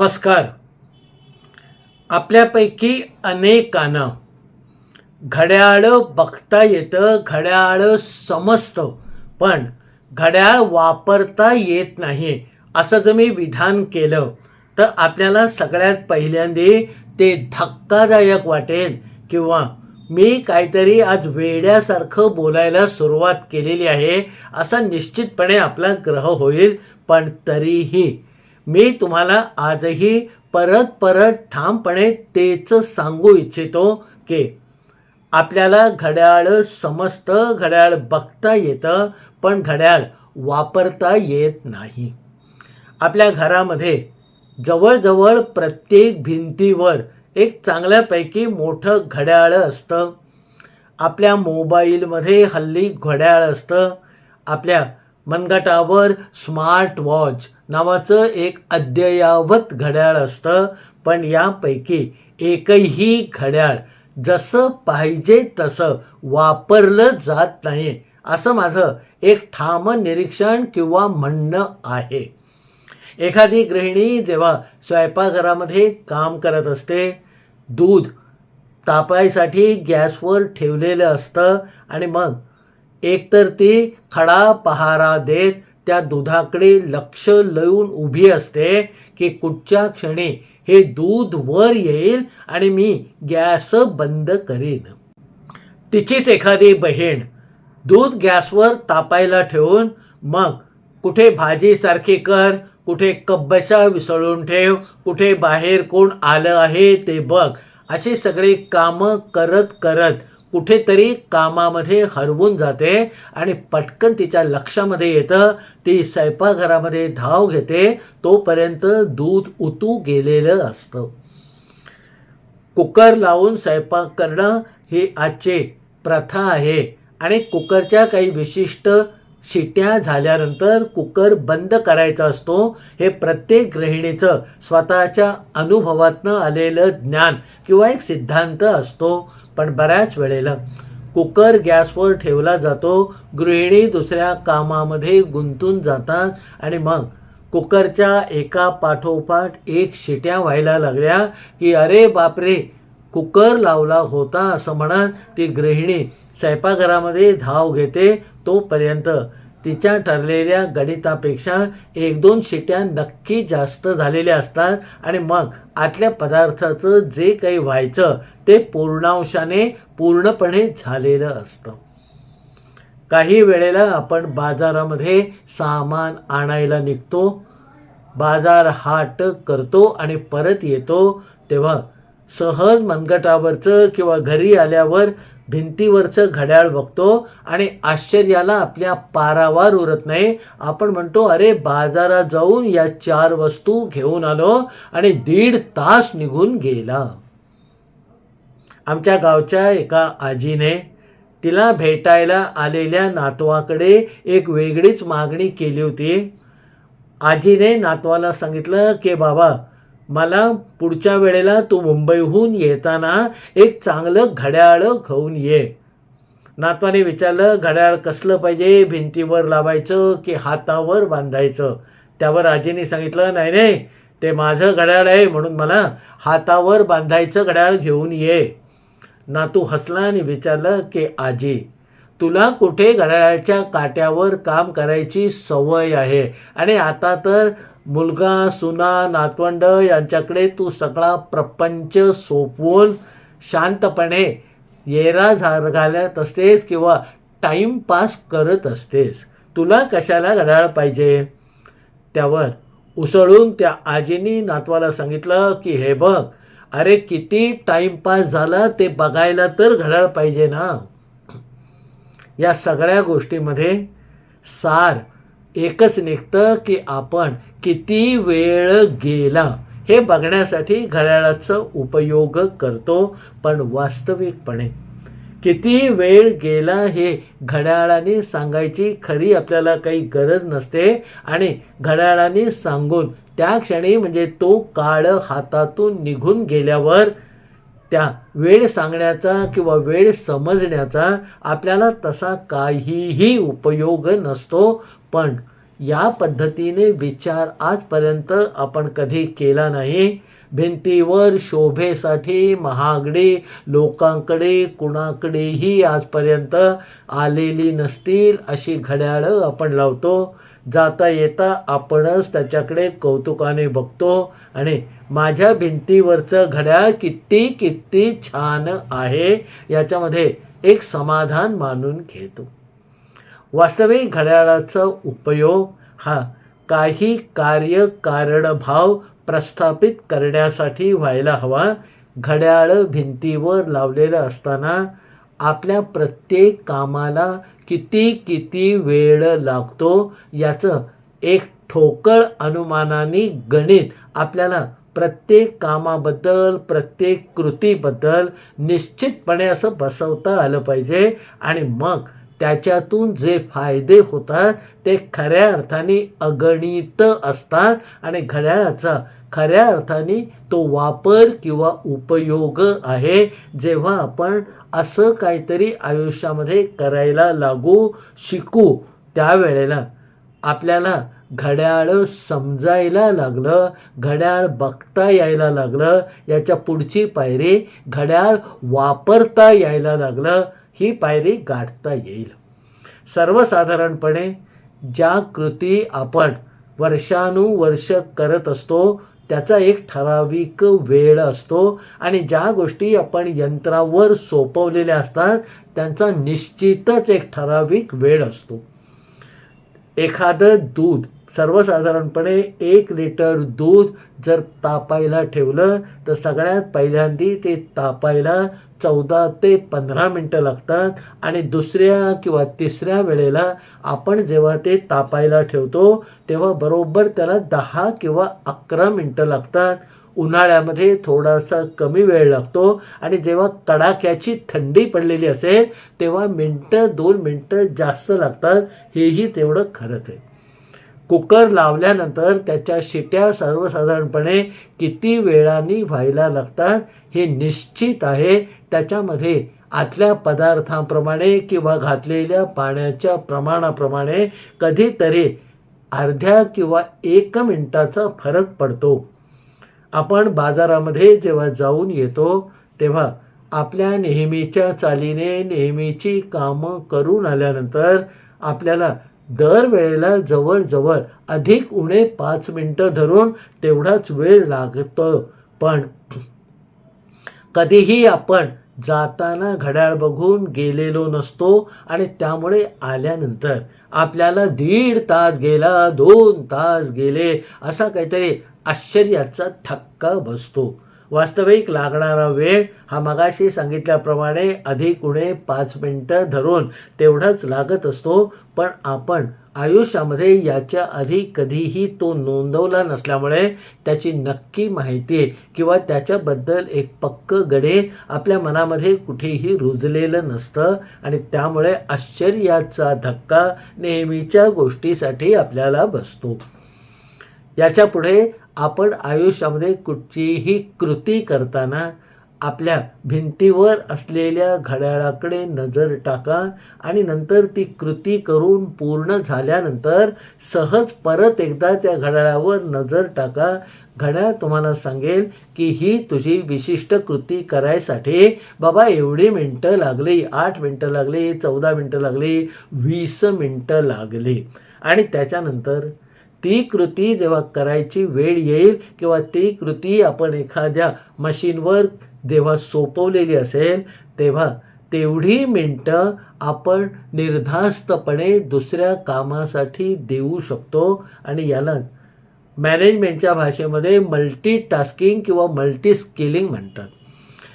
नमस्कार. आपल्यापैकी अनेकांना घड्याळ बघता येतं घड्याळ समजतं पण घड्याळ वापरता येत नाही असं जर मी विधान केलं तर आपल्याला सगळ्यात पहिल्यांदा ते धक्कादायक वाटेल किंवा मी काहीतरी आज वेड्यासारखं बोलायला सुरुवात केलेली आहे असा निश्चितपणे आपला ग्रह होईल पण तरीही मी तुम्हाला आजही परत परत ठामपणे तेच सांगू इच्छितो की आपल्याला घड्याळ समजतं घड्याळ बघता येतं पण घड्याळ वापरता येत नाही. आपल्या घरामध्ये जवळजवळ प्रत्येक भिंतीवर एक चांगल्यापैकी मोठं घड्याळ असतं. आपल्या मोबाईलमध्ये हल्ली घड्याळ असतं. आपल्या मनगटावर स्मार्ट वॉच नावाचं एक अद्ययावत घड्याळ असतं पण यापैकी एकही घड्याळ जसं पाहिजे तसं वापरलं जात नाही असं माझं एक ठाम निरीक्षण किंवा म्हणणं आहे. एखादी गृहिणी जेव्हा स्वयंपाकघरामध्ये काम करत असते दूध तापायसाठी गॅसवर ठेवलेलं असतं आणि मग एकतर ती खडा पहारा देत त्या दुधाकडे लक्ष लवून उभी असते की कुठच्या क्षणी हे दूध वर येईल आणि मी गॅस बंद करीन. तिचीच एखादी बहीण दूध गॅसवर तापायला ठेवून मग कुठे भाजीसारखी कर कुठे कब्बशा विसळून ठेव कुठे बाहेर कोण आलं आहे ते बघ अशी सगळी कामं करत करत कुठेतरी कामामध्ये हरवून जाते आणि पटकन तिच्या लक्षामध्ये येतं ती स्वयंपाकघरामध्ये धाव घेते तोपर्यंत दूध उतू गेलेलं असतं. कुकर लावून स्वयंपाक करणं ही आजची प्रथा आहे आणि कुकरच्या काही विशिष्ट शिट्या झाल्यानंतर कुकर बंद करायचा असतो. हे प्रत्येक गृहिणीचं स्वतःच्या अनुभवातनं आलेलं ज्ञान किंवा एक सिद्धांत असतो. पण बऱ्याच वेळेला कुकर गॅसवर ठेवला जातो. गृहिणी दुसऱ्या कामामध्ये गुंतून जातात आणि मग कुकरच्या एका पाठोपाठ एक शिट्या व्हायला लागल्या की अरे बापरे कुकर लावला होता असं म्हणत ती गृहिणी स्वयंपाकघरामध्ये धाव घेते तोपर्यंत तिच्या ठरलेल्या गणितापेक्षा एक दोन शिट्या नक्की जास्त झालेल्या असतात आणि मग आतल्या पदार्थाचं जे काही व्हायचं ते पूर्णांशाने पूर्णपणे झालेलं असतं. काही वेळेला आपण बाजारामध्ये सामान आणायला निघतो बाजार हाट करतो आणि परत येतो तेव्हा सहज मनगटावरचं किंवा घरी आल्यावर भिंतीवरचं घड्याळ बघतो आणि आश्चर्याला आपल्या पारावार उरत नाही. आपण म्हणतो अरे बाजारात जाऊन या चार वस्तू घेऊन आलो आणि दीड तास निघून गेला. आमच्या गावच्या एका आजीने तिला भेटायला आलेल्या नातवाकडे एक वेगळीच मागणी केली होती. आजीने नातवाला सांगितलं की बाबा मला पुढच्या वेळेला तू मुंबईहून येताना एक चांगलं घड्याळ घेऊन ये. नातवाने विचारलं घड्याळ कसलं पाहिजे? भिंतीवर लावायचं की हातावर बांधायचं? त्यावर आजीने सांगितलं नाही नाही ते माझं घड्याळ आहे म्हणून मला हातावर बांधायचं घड्याळ घेऊन ये. नातू हसला आणि विचारलं की आजी तुला कुठे घड्याळाच्या काट्यावर काम करायची सवय आहे? आणि आता तर मुलगा सुना नातवंड यांच्याकडे तू सगळा प्रपंच सोपवून शांतपणे येरा झार घालत असतेस किंवा टाईमपास करत असतेस. तुला कशाला घड्याळ पाहिजे? त्यावर उसळून त्या आजीनी नातवाला सांगितलं की हे बघ अरे किती टाईमपास झाला ते बघायला तर घड्याळ पाहिजे ना. या सगळ्या गोष्टीमध्ये सार एकच निघतं की आपण किती वेळ गेला हे बघण्यासाठी घड्याळाचा उपयोग करतो पण वास्तविकपणे. किती वेळ गेला हे घड्याळाने सांगायची खरी आपल्याला काही गरज नसते आणि घड्याळाने सांगून त्या क्षणी म्हणजे तो काळ हातातून निघून गेल्यावर त्या वेळ सांगण्याचा किंवा वेळ समजण्याचा आपल्याला तसा काहीही उपयोग नसतो पण या पद्धतीने विचार आजपर्यंत आपण कधी केला नाही. भिंतीवर शोभेसाठी महागडे लोकांकडे कुणाकडेही आजपर्यंत आलेली नसतील अशी घड्याळं आपण लावतो. जाता येता आपणच त्याच्याकडे कौतुकाने बघतो आणि माझ्या भिंतीवरचं घड्याळ किती किती छान आहे याच्यामध्ये एक समाधान मानून घेतो. वास्तविक घड्याळाचा उपयोग हा काही कार्य कारणभाव प्रस्थापित करण्यासाठी व्हायला हवा. घड्याळ भिंतीवर लावलेलं असताना आपल्या प्रत्येक कामाला किती किती वेळ लागतो याचं एक ठोकळ अनुमानाने गणित आपल्याला प्रत्येक कामाबद्दल प्रत्येक कृतीबद्दल निश्चितपणे असं बसवता आलं पाहिजे. आणि मग त्याच्यातून जे फायदे होतात ते खऱ्या अर्थाने अगणित असतात. आणि घड्याळाचा खऱ्या अर्थाने तो वापर किंवा उपयोग आहे. जेव्हा आपण असं काहीतरी आयुष्यामध्ये करायला लागू शिकू त्यावेळेला आपल्याला घड्याळ समजायला लागलं घड्याळ बघता यायला लागलं याच्या पुढची पायरी घड्याळ वापरता यायला लागलं. ही पायरी गाठता येईल. सर्वसाधारणपणे ज्या कृती आपण वर्षानुवर्ष करत असतो त्याचा एक ठराविक वेळ असतो आणि ज्या गोष्टी आपण यंत्रावर सोपवलेल्या असतात त्यांचा निश्चितच एक ठराविक वेळ असतो. एखादं दूध सर्वसाधारणपणे एक लिटर दूध जर तापायला ठेवलं तर सगळ्यात पहिल्यांदी ते तापायला चौदा ते पंधरा मिनटं लागतात आणि दुसऱ्या किंवा तिसऱ्या वेळेला आपण जेव्हा ते तापायला ठेवतो तेव्हा बरोबर त्याला दहा किंवा अकरा मिनटं लागतात. उन्हाळ्यामध्ये थोडासा कमी वेळ लागतो आणि जेव्हा कडाक्याची थंडी पडलेली असेल तेव्हा मिनटं दोन मिनटं जास्त लागतात. हेही तेवढं खरंच आहे. कुकर लावल्यानंतर त्याच्या शिट्या सर्वसाधारणपणे किती वेळाने व्हायला लागतात हे निश्चित आहे. त्याच्यामध्ये आतल्या पदार्थांप्रमाणे किंवा घातलेल्या पाण्याच्या प्रमाणाप्रमाणे कधीतरी अर्ध्या किंवा एक मिनटाचा फरक पडतो. आपण बाजारामध्ये जेव्हा जाऊन येतो तेव्हा आपल्या नेहमीच्या चालीने नेहमीची कामं करून आल्यानंतर आपल्याला दरवेळेला जवळजवळ अधिक उणे पाच मिनटं धरून तेवढाच वेळ लागतो. पण कधीही आपण जाताना घड्याळ बघून गेलेलो नसतो आणि त्यामुळे आल्यानंतर आपल्याला दीड तास गेला दोन तास गेले असा काहीतरी आश्चर्याचा थक्का बसतो. वास्तविक लागणारा वेळ हा मगाशी सांगितल्याप्रमाणे अधिक उणे पाच मिनटं धरून तेवढाच लागत असतो पण आपण आयुष्यामध्ये याच्या आधी कधीही तो नोंदवला नसल्यामुळे त्याची नक्की माहिती किंवा त्याच्याबद्दल एक पक्क गडे आपल्या मनामध्ये कुठेही रुजलेलं नसतं आणि त्यामुळे आश्चर्याचा धक्का नेहमीच्या गोष्टीसाठी आपल्याला बसतो. याच्यापुढे आपण आयुष्यामध्ये कुठचीही कृती करताना आपल्या भिंतीवर असलेल्या घड्याळाकडे नजर टाका आणि नंतर ती कृती करून पूर्ण झाल्यानंतर सहज परत एकदा त्या घड्याळावर नजर टाका. घड्याळ तुम्हाला सांगेल की ही तुझी विशिष्ट कृती करायसाठी बाबा एवढी मिनटं लागली आठ मिनटं लागली चौदा मिनटं लागली वीस मिनटं लागली. आणि त्याच्यानंतर ती कृती जेव्हा करायची वेळ येईल किंवा ती कृती आपण एखाद्या मशीनवर जेव्हा सोपवलेली असेल तेव्हा तेवढी मिनटं आपण निर्धास्तपणे दुसऱ्या कामासाठी देऊ शकतो आणि याला मॅनेजमेंटच्या भाषेमध्ये मल्टीटास्किंग किंवा मल्टी स्किलिंग म्हणतात.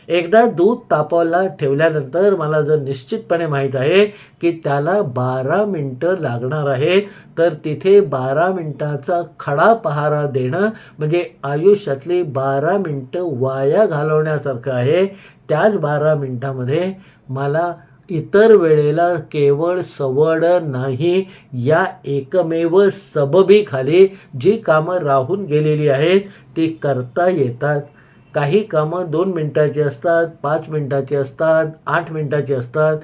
एकदा दूध तापवायला ठेवल्यानंतर मला जर निश्चितपणे माहीत आहे की त्याला बारा मिनटं लागणार आहेत तर तिथे बारा मिनटाचा खडा पहारा देणं म्हणजे आयुष्यातली बारा मिनटं वाया घालवण्यासारखं आहे. त्याच बारा मिनटामध्ये मला इतर वेळेला केवळ सवड नाही या एकमेव सबबीखाली जी कामं राहून गेलेली आहेत ती करता येतात. काही कामं दोन मिनटाची असतात पाच मिनटाची असतात आठ मिनटाची असतात.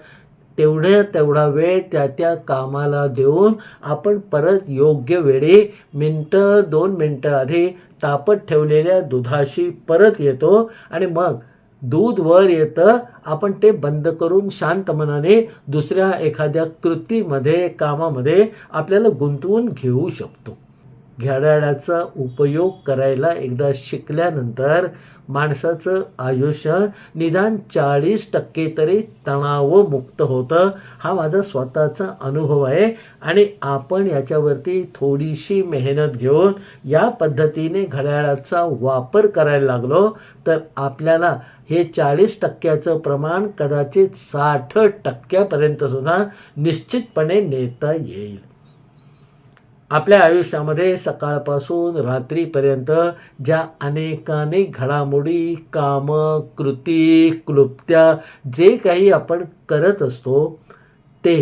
तेवढ्या तेवढा वेळ त्या त्या कामाला देऊन आपण परत योग्य वेळी मिनटं दोन मिनटं आधी तापत ठेवलेल्या दुधाशी परत येतो आणि मग दूध वर येतं. आपण ते बंद करून शांत मनाने दुसऱ्या एखाद्या कृतीमध्ये कामामध्ये आपल्याला गुंतवून घेऊ शकतो. घड्याळाचा उपयोग करायला एकदा शिकल्यानंतर माणसाचं आयुष्य निदान चाळीस टक्के तरी तणावमुक्त होतं. हा माझा स्वतःचा अनुभव आहे आणि आपण याच्यावरती थोडीशी मेहनत घेऊन या पद्धतीने घड्याळाचा वापर करायला लागलो तर आपल्याला हे चाळीस टक्क्याचं प्रमाण कदाचित साठ टक्क्यापर्यंतसुद्धा निश्चितपणे नेता येईल. आपल्या आयुष्यामध्ये सकाळपासून रात्रीपर्यंत ज्या अनेकानेक घडामोडी कामं कृती क्लुप्त्या जे काही आपण करत असतो ते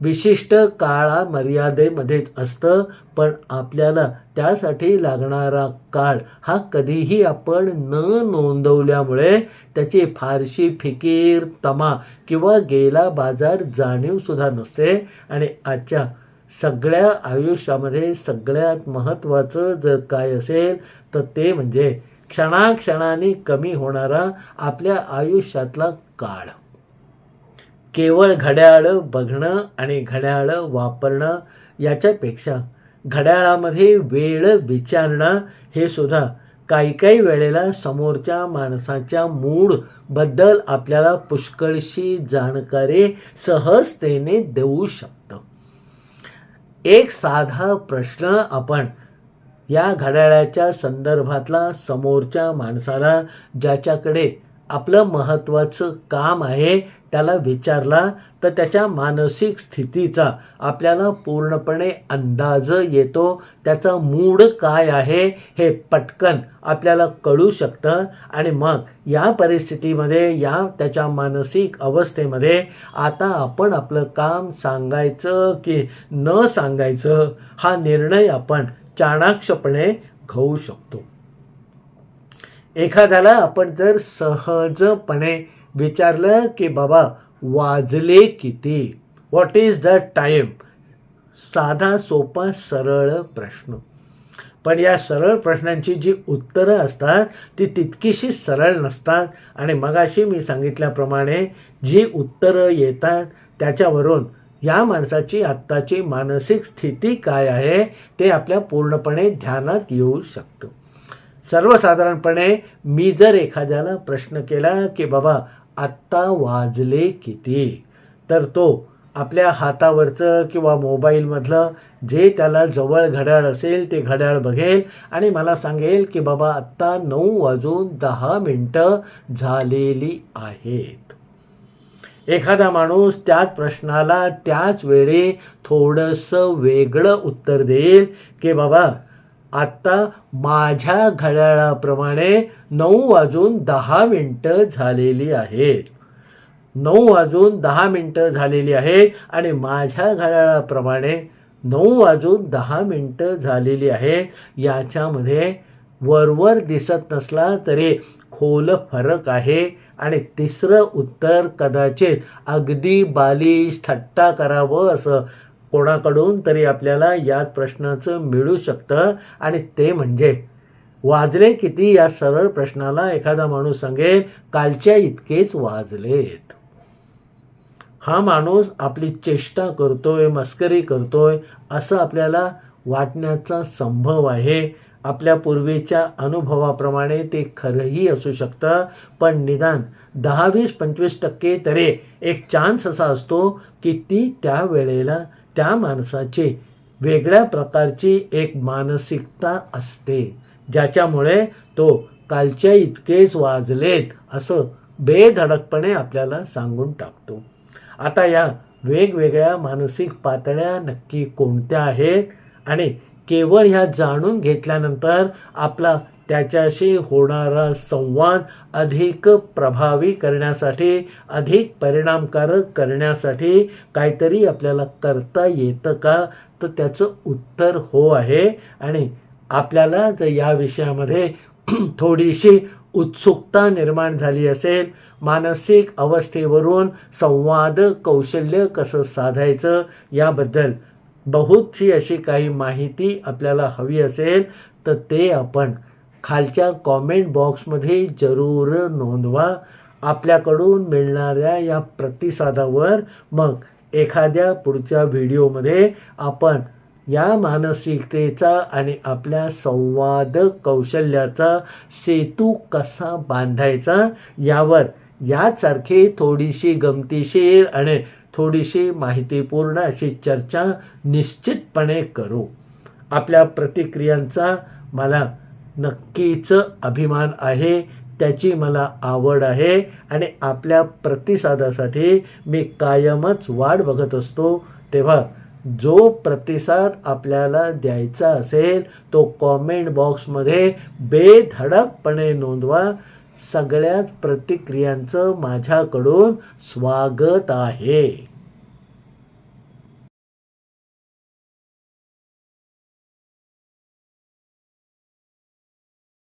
विशिष्ट काळा मर्यादेमध्येच असतं पण आपल्याला त्यासाठी लागणारा काळ हा कधीही आपण न नोंदवल्यामुळे त्याची फारशी फिकीर तमा किंवा गेला बाजार जाणीवसुद्धा नसते. आणि आजच्या सगळ्या आयुष्यामध्ये सगळ्यात महत्त्वाचं जर काय असेल तर ते म्हणजे क्षणाक्षणाने कमी होणारा आपल्या आयुष्यातला काळ. केवळ घड्याळ बघणं आणि घड्याळ वापरणं याच्यापेक्षा घड्याळामध्ये वेळ विचारणं हे सुद्धा काही काही वेळेला समोरच्या माणसाच्या मूडबद्दल आपल्याला पुष्कळशी जाणकारी सहजतेने देऊ शकतं. एक साधा प्रश्न आपण या घड्याळाच्या संदर्भातला समोरच्या माणसाला ज्याच्याकडे आपलं महत्त्वाचं काम आहे त्याला विचारला तर त्याच्या मानसिक स्थितीचा आपल्याला पूर्णपणे अंदाज येतो. त्याचा मूड काय आहे हे पटकन आपल्याला कळू शकतं. आणि मग या परिस्थितीमध्ये या त्याच्या मानसिक अवस्थेमध्ये आता आपण आपलं काम सांगायचं की न सांगायचं हा निर्णय आपण चाणाक्षपणे घेऊ शकतो. एखाद्याला आपण जर सहजपणे विचारलं की बाबा वाजले किती? व्हॉट इज द टाईम साधा सोपा सरळ प्रश्न. पण या सरळ प्रश्नांची जी उत्तरं असतात ती तितकीशी सरळ नसतात. आणि मगाशी मी सांगितल्याप्रमाणे जी उत्तरं येतात त्याच्यावरून या माणसाची आत्ताची मानसिक स्थिती काय आहे ते आपल्या पूर्णपणे ध्यानात येऊ शकतं. सर्वसाधारणपणे मी जर एखाद्याला प्रश्न केला की बाबा आत्ता वाजले किती? तर तो आपल्या हातावरचं किंवा मोबाईलमधलं जे त्याला जवळ घड्याळ असेल ते घड्याळ बघेल आणि मला सांगेल की बाबा आत्ता नऊ वाजून दहा मिनटं झालेली आहेत. एखादा माणूस त्याच प्रश्नाला त्याच वेळी थोडंसं वेगळं उत्तर देईल की बाबा आत्ता माझ्या घड्याळाप्रमाणे नऊ वाजून दहा मिनटं झालेली आहेत. नऊ वाजून दहा मिनटं झालेली आहेत आणि माझ्या घड्याळाप्रमाणे नऊ वाजून दहा मिनटं झालेली आहेत. याच्यामध्ये वरवर दिसत नसला तरी खोल फरक आहे आणि तिसरं उत्तर कदाचित अगदी बालिश थट्टा करावं असं कोणाकडून तरी आपल्याला या प्रश्नाचं मिळू शकतं. आणि ते म्हणजे वाजले किती या सरळ प्रश्नाला एखादा माणूस सांगेल कालच्या इतकेच वाजलेत. हा माणूस आपली चेष्टा करतोय मस्करी करतोय असं आपल्याला वाटण्याचा संभव आहे. आपल्या पूर्वीच्या अनुभवाप्रमाणे ते खरंही असू शकतं. पण निदान दहा वीस पंचवीस टक्के तरी एक चान्स असा असतो की ती त्या वेळेला त्या माणसाची वेगळ्या प्रकारची एक मानसिकता असते ज्याच्यामुळे तो कालच्या इतकेच वाजलेत असं बेधडकपणे आपल्याला सांगून टाकतो. आता या वेगवेगळ्या मानसिक पातळ्या नक्की कोणत्या आहेत? आणि केवळ ह्या जाणून घेतल्यानंतर आपला त्याच्याशी होणारा संवाद अधिक प्रभावी करण्यासाठी अधिक परिणामकारक करण्यासाठी काहीतरी आपल्याला करता येतं का? तर त्याचं उत्तर हो आहे. आणि आपल्याला जर या विषयामध्ये थोडीशी उत्सुकता निर्माण झाली असेल मानसिक अवस्थेवरून संवाद कौशल्य कसं साधायचं याबद्दल बहुतशी अशी काही माहिती आपल्याला हवी असेल तर ते आपण खालच्या कॉमेंट बॉक्समध्ये जरूर नोंदवा. आपल्याकडून मिळणाऱ्या या प्रतिसादावर मग एखाद्या पुढच्या व्हिडिओमध्ये आपण या मानसिकतेचा आणि आपल्या संवाद कौशल्याचा सेतू कसा बांधायचा यावर यासारखी थोडीशी गमतीशीर आणि थोडीशी माहितीपूर्ण अशी चर्चा निश्चितपणे करू. आपल्या प्रतिक्रियांचा मला नक्कीच अभिमान आहे त्याची मला आवड आहे आणि आपल्या प्रतिसादासाठी मी कायमच वाट बघत असतो. तेव्हा जो प्रतिसाद आपल्याला द्यायचा असेल तो कॉमेंट बॉक्समध्ये बेधडकपणे नोंदवा. सगळ्याच प्रतिक्रियांचं माझ्याकडून स्वागत आहे.